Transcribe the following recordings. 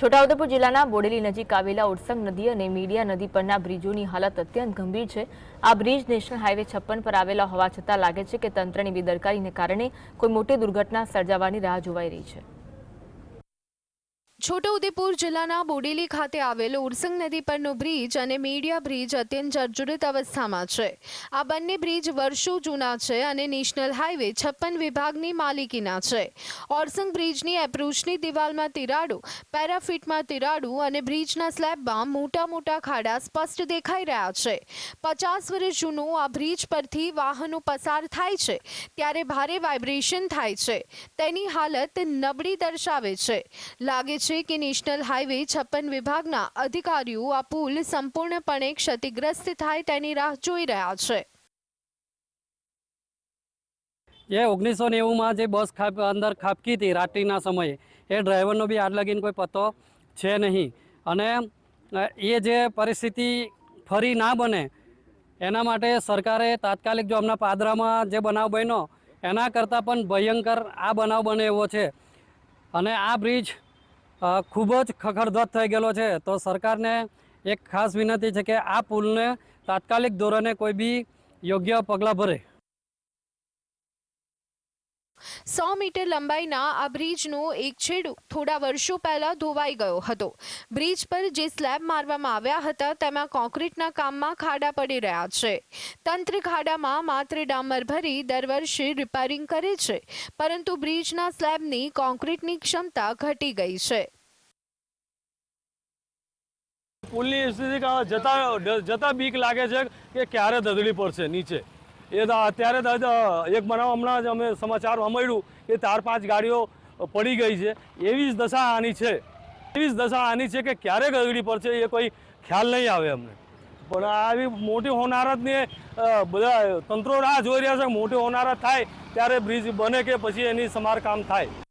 છોટાઉદેપુર જિલ્લાના બોડેલી નજીક આવેલા ઉરસંગ નદી અને મીડિયા નદી પરના બ્રિજોની હાલત અત્યંત ગંભીર છે. આ બ્રિજ નેશનલ હાઈવે છપ્પન પર આવેલા હોવા છતાં લાગે છે કે તંત્રની બેદરકારીને કારણે કોઈ મોટી દુર્ઘટના સર્જાવાની રાહ જોવાઈ રહી છે. છોટાઉદેપુર જિલ્લાના બોડેલી ખાતે આવેલ ઉરસંગ નદી પરનો બ્રિજ અને મીડિયા બ્રિજ અત્યંત જર્જરિત અવસ્થામાં છે. આ બંને બ્રિજ વર્ષો જૂના છે અને નેશનલ હાઈવે છપ્પન વિભાગની માલિકીના છે. ઓરસંગ બ્રિજની એપ્રોચની દિવાલમાં તિરાડો, પેરાફિટમાં તિરાડો અને બ્રિજના સ્લેબમાં મોટા મોટા ખાડા સ્પષ્ટ દેખાઈ રહ્યા છે. પચાસ વર્ષ જૂનું આ બ્રિજ પરથી વાહનો પસાર થાય છે, ત્યારે ભારે વાઇબ્રેશન થાય છે. તેની હાલત નબળી દર્શાવે છે. લાગે છે કે નેશનલ હાઈવે છપ્પન વિભાગના અધિકારીઓ આ પુલ સંપૂર્ણપણે ક્ષતિગ્રસ્ત થાય તેની રાહ જોઈ રહ્યા છે. એ ઓગણીસો નેવુંમાં જે બસ ખાપ અંદર ખાપકી હતી રાત્રિના સમયે, એ ડ્રાઈવરનો બી આજ લગીને કોઈ પતો છે નહીં. અને એ જે પરિસ્થિતિ ફરી ના બને, એના માટે સરકારે તાત્કાલિક જો હમણાં પાદરામાં જે બનાવ બન્યો, એના કરતાં પણ ભયંકર આ બનાવ બને એવો છે. અને આ બ્રિજ ખૂબ જ ખખડધજ થઈ ગયેલો છે. તો સરકારને એક ખાસ વિનંતી છે કે આ પુલને તાત્કાલિક ધોરણે કોઈ બી યોગ્ય પગલાં ભરે. સો મીટર લંબાઈના આ બ્રિજનો એક છેડો થોડા વર્ષો પહેલા ધોવાઈ ગયો હતો. બ્રિજ પર જે સ્લેબ મારવામાં આવ્યા હતા, તેમાં કોન્ક્રીટના કામમાં ખાડા પડી રહ્યા છે. તંત્ર ખાડામાં માત્ર ડામર ભરી દર વર્ષે રિપેરિંગ કરે છે, પરંતુ બ્રિજના સ્લેબની કોન્ક્રીટની ક્ષમતા ઘટી ગઈ છે. પુલની સ્થિતિ જતા જતા બીક લાગે છે કે ક્યારે ધધડી પડશે નીચે. એ તો અત્યારે એક બનાવ હમણાં જ અમે સમાચાર મળ્યું કે ચાર પાંચ ગાડીઓ પડી ગઈ છે. એવી જ દશા આની છે. એવી જ દશા આની છે કે ક્યારે ગગડી પડશે એ કોઈ ખ્યાલ નહીં આવે અમને. પણ આવી મોટી હોનારતની બધા તંત્રો રાહ જોઈ રહ્યા છે, મોટી હોનારત થાય ત્યારે બ્રિજ બને કે પછી એની સમારકામ થાય.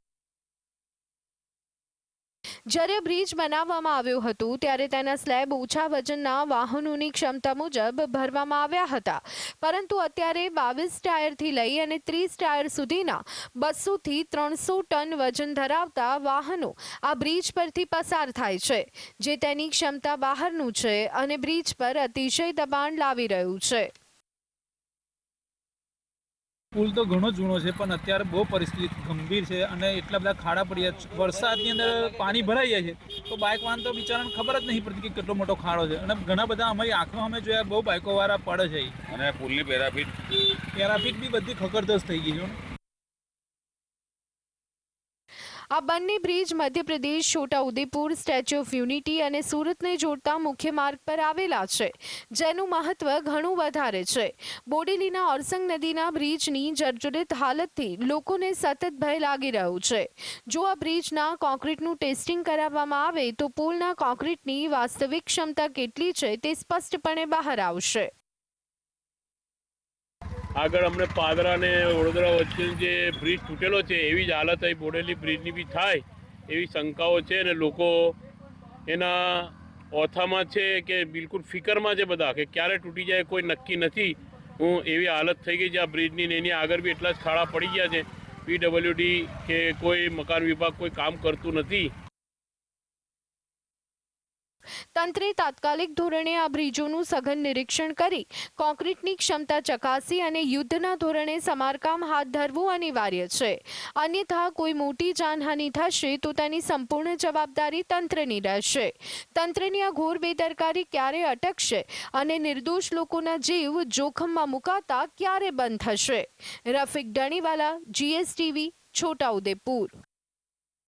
જ્યારે બ્રિજ બનાવવામાં આવ્યું હતું, ત્યારે તેના સ્લેબ ઓછા વજનના વાહનોની ક્ષમતા મુજબ ભરવામાં આવ્યા હતા. પરંતુ અત્યારે બાવીસ ટાયરથી લઈ અને ત્રીસ ટાયર સુધીના બસોથી ત્રણસો ટન વજન ધરાવતા વાહનો આ બ્રિજ પરથી પસાર થાય છે, જે તેની ક્ષમતા બહારનું છે અને બ્રિજ પર અતિશય દબાણ લાવી રહ્યું છે. પુલ તો ઘણો જૂનો છે પણ અત્યારે બહુ પરિસ્થિતિ ગંભીર છે અને એટલા બધા ખાડા પડ્યા છે. વરસાદની અંદર પાણી ભરાઈ જાય છે તો બાઇક વાન તો બિચારાને ખબર જ નહીં પડતી કે કેટલો મોટો ખાડો છે. અને ઘણા બધા અમારી આંખો અમે જોયા બહુ બાઇકો વાળા પડે છે. અને પુલની પેરાફીટ પેરાફિટ બી બધી ખખડધજ થઈ ગઈ છે આ બંને bridge Madhya Pradesh, Chhota Udaipur, Statue of Unity અને સુરતને જોડતા મુખ્ય માર્ગ પર આવેલા છે, જેનું મહત્વ ઘણું વધારે છે. બોડેલીના ઓરસંગ નદીના બ્રિજની જર્જરિત હાલતથી લોકોને સતત ભય લાગી રહ્યું છે. જો આ બ્રિજના કોન્ક્રીટનું ટેસ્ટિંગ કરાવવામાં આવે, તો પુલના કોન્ક્રીટની વાસ્તવિક ક્ષમતા કેટલી છે તે સ્પષ્ટપણે બહાર આવશે. આગળ અમને પાદરા અને વડોદરા વચ્ચે જે બ્રિજ તૂટેલો છે, એવી જ હાલત અહીં બોડેલી બ્રિજની બી થાય એવી શંકાઓ છે અને લોકો એના ઓથામાં છે કે બિલકુલ ફિકરમાં છે બધા કે ક્યારે તૂટી જાય કોઈ નક્કી નથી. હું એવી હાલત થઈ ગઈ છે આ બ્રિજની ને એની આગળ બી એટલા જ ખાડા પડી ગયા છે. પીડબ્લ્યુડી કે કોઈ મકાન વિભાગ કોઈ કામ કરતું નથી. તંત્રે તાત્કાલિક ધોરણે આ બ્રિજોનું સઘન નિરીક્ષણ કરી કોન્ક્રીટની ક્ષમતા ચકાસી અને યુદ્ધના ધોરણે સમારકામ હાથ ધરવું અનિવાર્ય છે. અન્યથા કોઈ મોટી જાનહાનિ થશે તો તેની સંપૂર્ણ જવાબદારી તંત્રની રહેશે. તંત્રની આ ઘોર બેદરકારી ક્યારે અટકશે અને નિર્દોષ લોકોના જીવ જોખમમાં મુકાતા ક્યારે બંધ થશે? રફિક ડણીવાલા, જીએસટીવી છોટાઉદેપુર